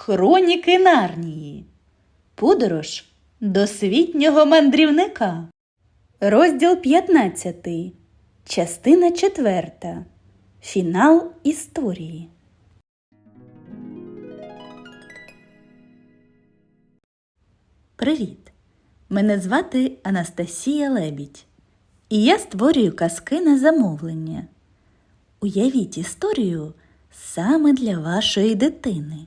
Хроніки Нарнії. Подорож досвітнього мандрівника. Розділ 15. Частина 4. Фінал історії. Привіт! Мене звати Анастасія Лебідь. І я створюю казки на замовлення. Уявіть історію саме для вашої дитини,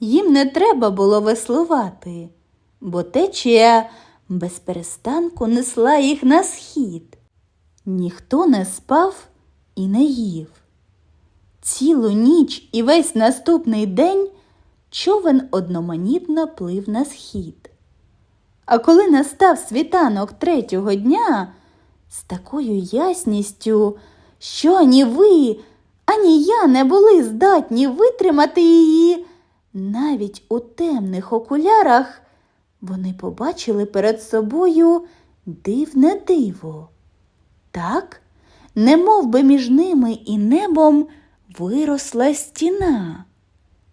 Їм не треба було веслувати, бо течія без перестанку несла їх на схід. Ніхто не спав і не їв. Цілу ніч і весь наступний день човен одноманітно плив на схід. А коли настав світанок третього дня, з такою ясністю, що ані ви, ані я не були здатні витримати її, навіть у темних окулярах вони побачили перед собою дивне диво. Так, немов би між ними і небом виросла стіна,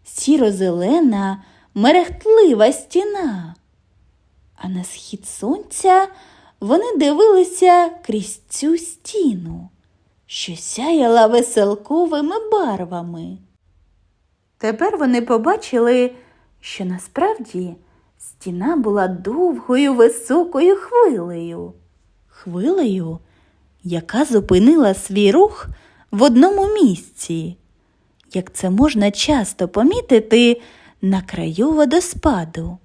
сіро-зелена, мерехтлива стіна. А на схід сонця вони дивилися крізь цю стіну, що сяяла веселковими барвами. Тепер вони побачили, що насправді стіна була довгою високою хвилею, хвилею, яка зупинила свій рух в одному місці, як це можна часто помітити на краю водоспаду.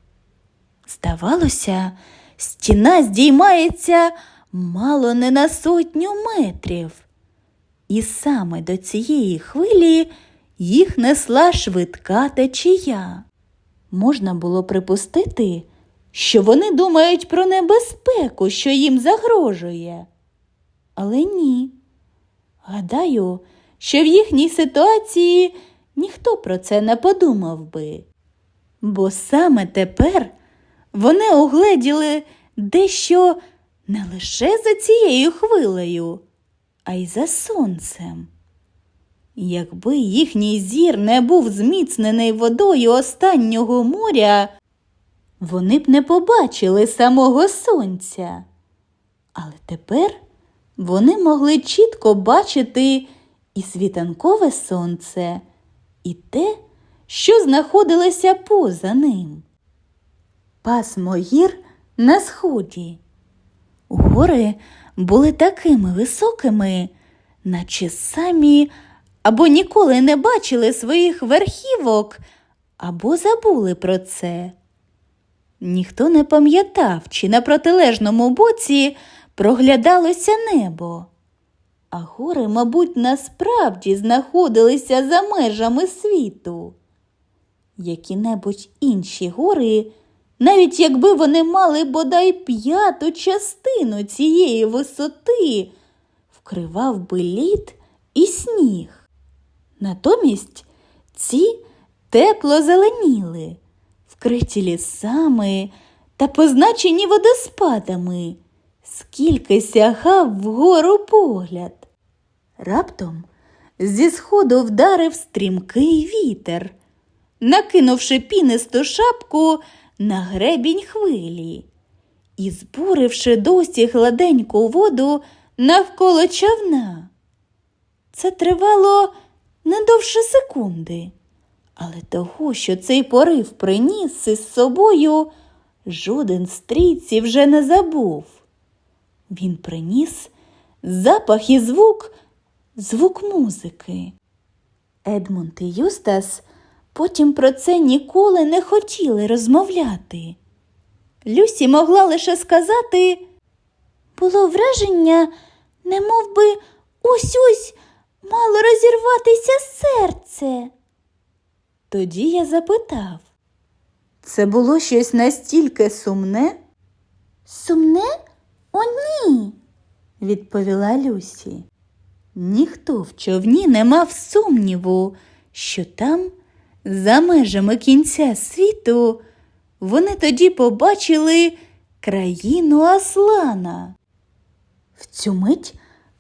Здавалося, стіна здіймається мало не на сотню метрів, і саме до цієї хвилі їх несла швидка течія. Можна було припустити, що вони думають про небезпеку, що їм загрожує. Але ні. Гадаю, що в їхній ситуації ніхто про це не подумав би. Бо саме тепер вони угледіли дещо не лише за цією хвилею, а й за сонцем. Якби їхній зір не був зміцнений водою останнього моря, вони б не побачили самого сонця. Але тепер вони могли чітко бачити і світанкове сонце, і те, що знаходилося поза ним. Пасмо гір на сході. Гори були такими високими, наче самі або ніколи не бачили своїх верхівок, або забули про це. Ніхто не пам'ятав, чи на протилежному боці проглядалося небо. А гори, мабуть, насправді знаходилися за межами світу. Які-небудь інші гори, навіть якби вони мали бодай п'яту частину цієї висоти, вкривав би лід і сніг. Натомість ці тепло зеленіли, вкриті лісами та позначені водоспадами, скільки сягав вгору погляд. Раптом зі сходу вдарив стрімкий вітер, накинувши пінисту шапку на гребінь хвилі і збуривши досі гладеньку воду навколо човна. Це тривало не довше секунди, але того, що цей порив приніс із собою, жоден з трійці вже не забув. Він приніс запах і звук, звук музики. Едмунд і Юстас потім про це ніколи не хотіли розмовляти. Люсі могла лише сказати було враження, немов би ось ось мало розірватися серце. Тоді я запитав. Це було щось настільки сумне? Сумне? О, ні, відповіла Люсі. Ніхто в човні не мав сумніву, що там, за межами кінця світу, вони тоді побачили країну Аслана. В цю мить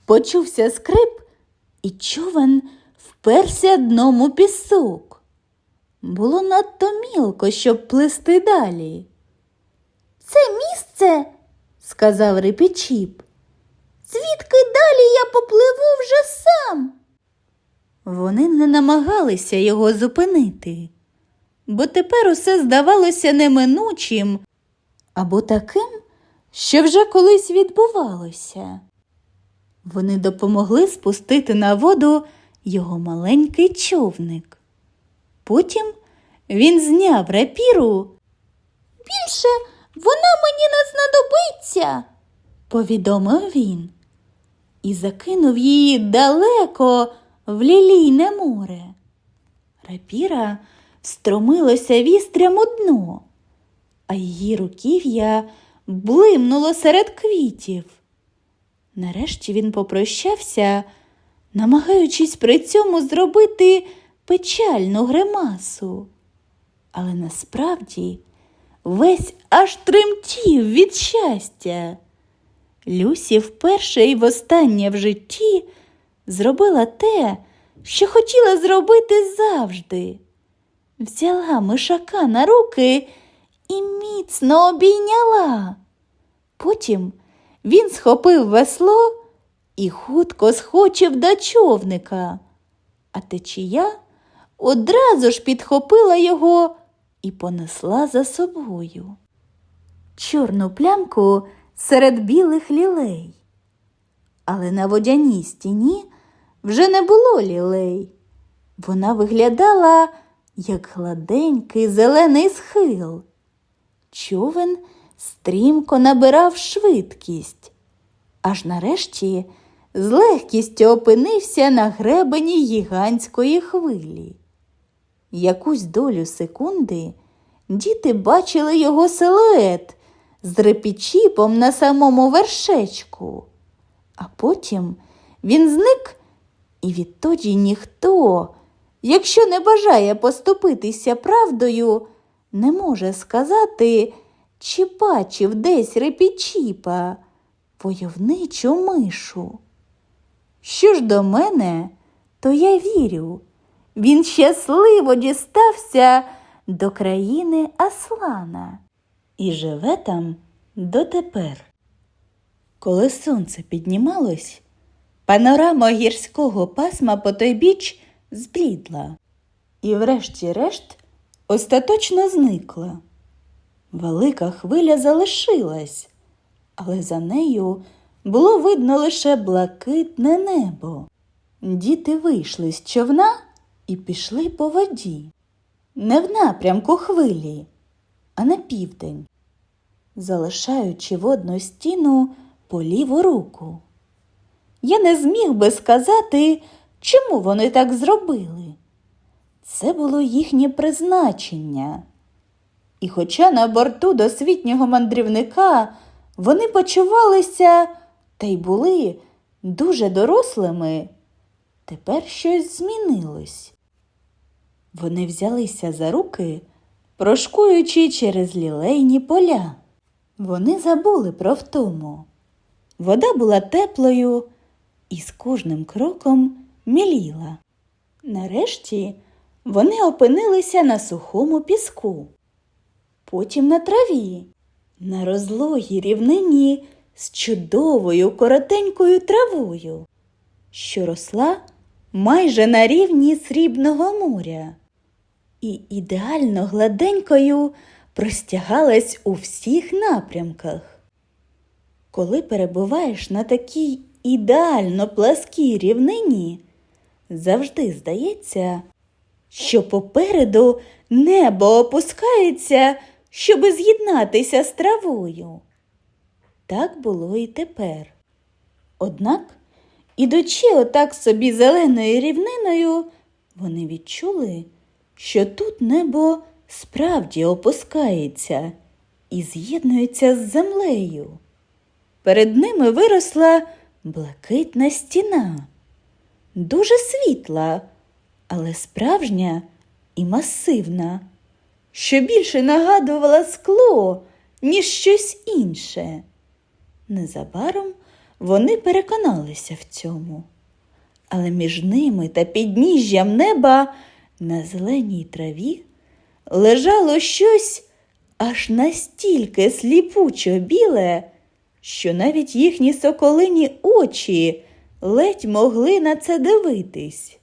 почувся скрип, і човен вперся дном у пісок. Було надто мілко, щоб плисти далі. Це місце, сказав Репічіп. Звідки далі я попливу вже сам? Вони не намагалися його зупинити, бо тепер усе здавалося неминучим або таким, що вже колись відбувалося. Вони допомогли спустити на воду його маленький човник. Потім він зняв рапіру. Більше вона мені не знадобиться, повідомив він і закинув її далеко в лілійне море. Рапіра встромилося вістрям у дно, а її руків'я блимнуло серед квітів. Нарешті він попрощався, намагаючись при цьому зробити печальну гримасу. Але насправді весь аж тремтів від щастя. Люсі вперше і востаннє в житті зробила те, що хотіла зробити завжди. Взяла мишака на руки і міцно обійняла. Потім він схопив весло і хутко схочив до човника, а течія одразу ж підхопила його і понесла за собою. Чорну плямку серед білих лілей. Але на водяній стіні вже не було лілей. Вона виглядала як гладенький зелений схил. Човен стрімко набирав швидкість, аж нарешті з легкістю опинився на гребені гігантської хвилі. Якусь долю секунди діти бачили його силует з репічіпом на самому вершечку, а потім він зник, і відтоді ніхто, якщо не бажає поступитися правдою, не може сказати, чи бачив десь репічіпа, войовничу мишу. Що ж до мене, то я вірю, він щасливо дістався до країни Аслана і живе там дотепер. Коли сонце піднімалось, панорама гірського пасма по той біч зблідла і, врешті-решт, остаточно зникла. Велика хвиля залишилась, але за нею було видно лише блакитне небо. Діти вийшли з човна і пішли по воді, не в напрямку хвилі, а на південь, залишаючи водну стіну по ліву руку. Я не зміг би сказати, чому вони так зробили. Це було їхнє призначення. І хоча на борту досвітнього мандрівника вони почувалися та й були дуже дорослими, тепер щось змінилось. Вони взялися за руки, прошкуючи через лілейні поля. Вони забули про втому. Вода була теплою і з кожним кроком міліла. Нарешті вони опинилися на сухому піску, потім на траві, на розлогій рівнині з чудовою коротенькою травою, що росла майже на рівні срібного моря, і ідеально гладенькою простягалась у всіх напрямках. Коли перебуваєш на такій ідеально пласкій рівнині, завжди здається, що попереду небо опускається, щоби з'єднатися з травою. Так було і тепер. Однак, ідучи отак собі зеленою рівниною, вони відчули, що тут небо справді опускається і з'єднується з землею. Перед ними виросла блакитна стіна, дуже світла, але справжня і масивна, що більше нагадувала скло, ніж щось інше. Незабаром вони переконалися в цьому. Але між ними та підніжжям неба на зеленій траві лежало щось аж настільки сліпучо біле, що навіть їхні соколині очі ледь могли на це дивитись.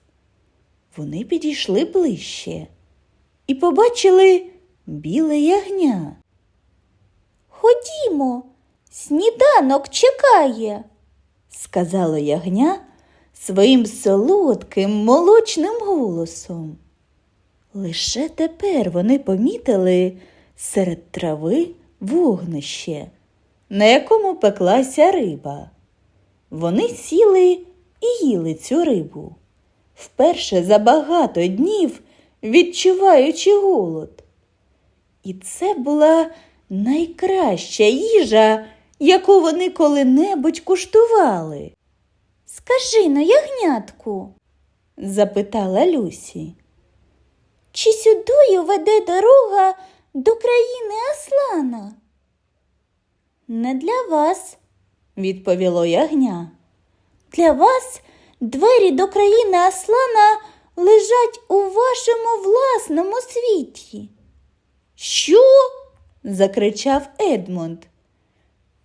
Вони підійшли ближче і побачили біле ягня. Ходімо, сніданок чекає, сказало ягня своїм солодким молочним голосом. Лише тепер вони помітили серед трави вогнище, на якому пеклася риба. Вони сіли і їли цю рибу, вперше за багато днів відчуваючи голод. І це була найкраща їжа, яку вони коли-небудь куштували. Скажи но, ягнятку, запитала Люсі. Чи сюдою веде дорога до країни Аслана? Не для вас, відповіло ягня. Для вас двері до країни Аслана лежать у вашому власному світі. Що? закричав Едмонд.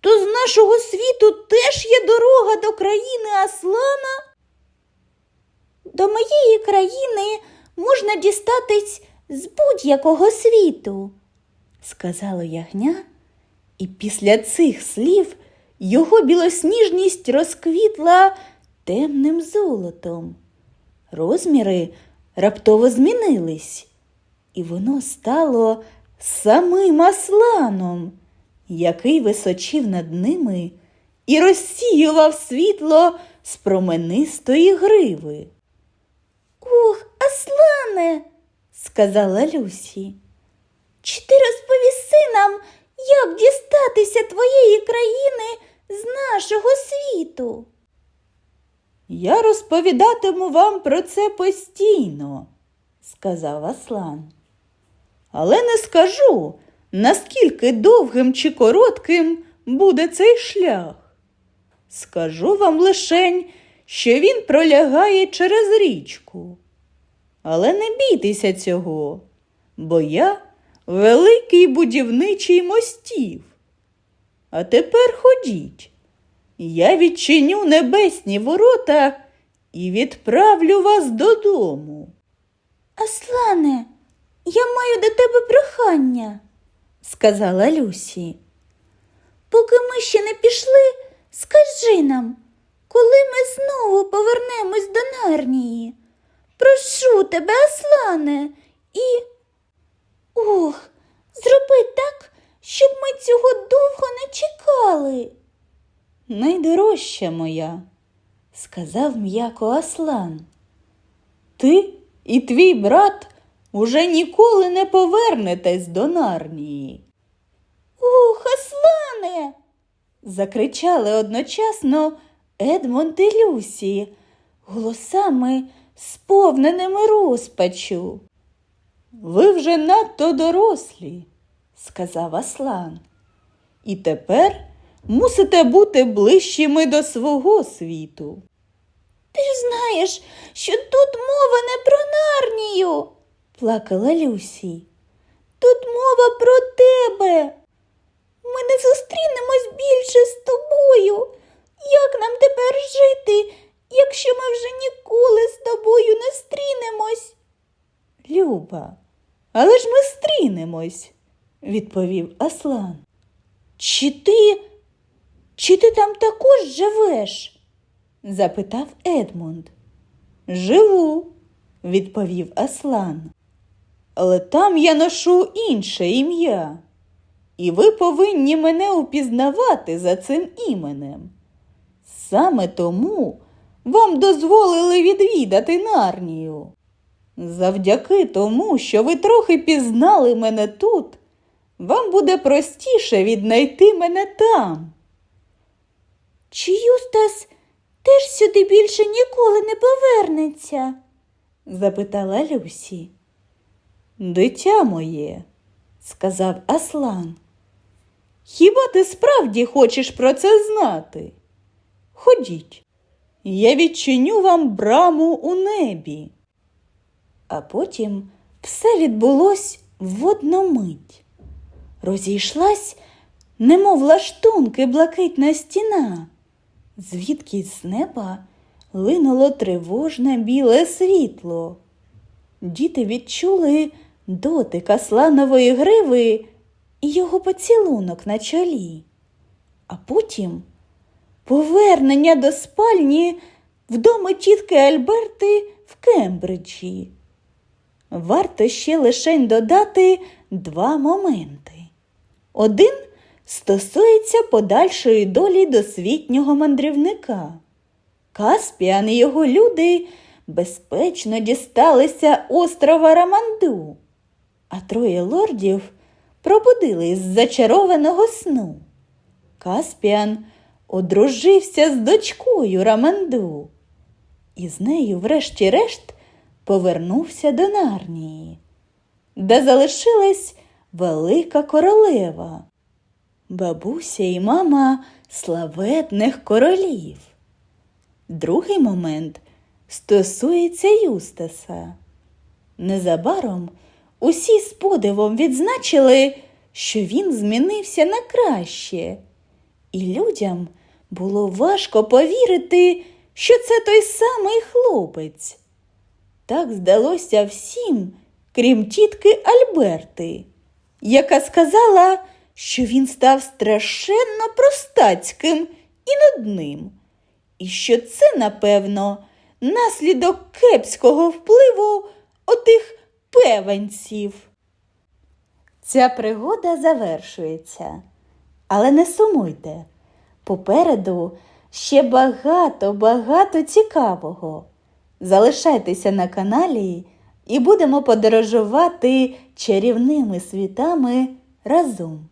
То з нашого світу теж є дорога до країни Аслана? До моєї країни можна дістатись з будь-якого світу, сказало ягня, і після цих слів його білосніжність розквітла темним золотом. Розміри раптово змінились, і воно стало самим асланом, який височив над ними і розсіював світло з променистої гриви. Ох, Аслане, сказала Люсі. Чи ти розповіси нам, як дістатися твоєї країни з нашого світу? Я розповідатиму вам про це постійно, сказав Аслан. Але не скажу, наскільки довгим чи коротким буде цей шлях. Скажу вам лишень, що він пролягає через річку. Але не бійтеся цього, бо я великий будівничий мостів. А тепер ходіть. Я відчиню небесні ворота і відправлю вас додому. Аслане, я маю до тебе прохання, сказала Люсі. Поки ми ще не пішли, скажи нам, коли ми знову повернемось до Нарнії. Прошу тебе, Аслане, і. Ох, зроби так, щоб ми цього довго не чекали. Найдорожча моя, сказав м'яко Аслан. Ти і твій брат уже ніколи не повернетесь до Нарнії. Ох, Аслане. закричали одночасно Едмонд і Люсі, голосами, сповненими розпачу. Ви вже надто дорослі, сказав Аслан. І тепер мусите бути ближчими до свого світу. Ти ж знаєш, що тут мова не про Нарнію, плакала Люсі. Тут мова про тебе. Ми не зустрінемось більше з тобою. Як нам тепер жити, якщо ми вже ніколи з тобою не стрінемось? Люба, але ж ми стрінемось, відповів Аслан. Чи ти, чи ти там також живеш? запитав Едмунд. Живу, відповів Аслан. Але там я ношу інше ім'я, і ви повинні мене упізнавати за цим іменем. Саме тому вам дозволили відвідати Нарнію. Завдяки тому, що ви трохи пізнали мене тут, вам буде простіше віднайти мене там. Чи Юстас теж сюди більше ніколи не повернеться? запитала Люсі. Дитя моє, сказав Аслан. Хіба ти справді хочеш про це знати? Ходіть, я відчиню вам браму у небі. А потім все відбулось в одну мить. Розійшлась, немов лаштунки блакитна стіна, звідки з неба линуло тривожне біле світло. Діти відчули дотик асланової гриви і його поцілунок на чолі, а потім повернення до спальні вдома тітки Альберти в Кембриджі. Варто ще лишень додати два моменти. Один стосується подальшої долі досвітнього мандрівника. Каспіан і його люди безпечно дісталися острова Раманду, а троє лордів пробудились з зачарованого сну. Каспіан одружився з дочкою Раманду і з нею, врешті-решт, повернувся до Нарнії, де залишилась велика королева, бабуся і мама славетних королів. Другий момент стосується Юстаса. Незабаром усі з подивом відзначили, що він змінився на краще, і людям було важко повірити, що це той самий хлопець. Так здалося всім, крім тітки Альберти, яка сказала, що він став страшенно простацьким і нудним, і що це, напевно, наслідок кепського впливу отих певенців. Ця пригода завершується, але не сумуйте. Попереду ще багато, багато цікавого. Залишайтеся на каналі і будемо подорожувати чарівними світами разом.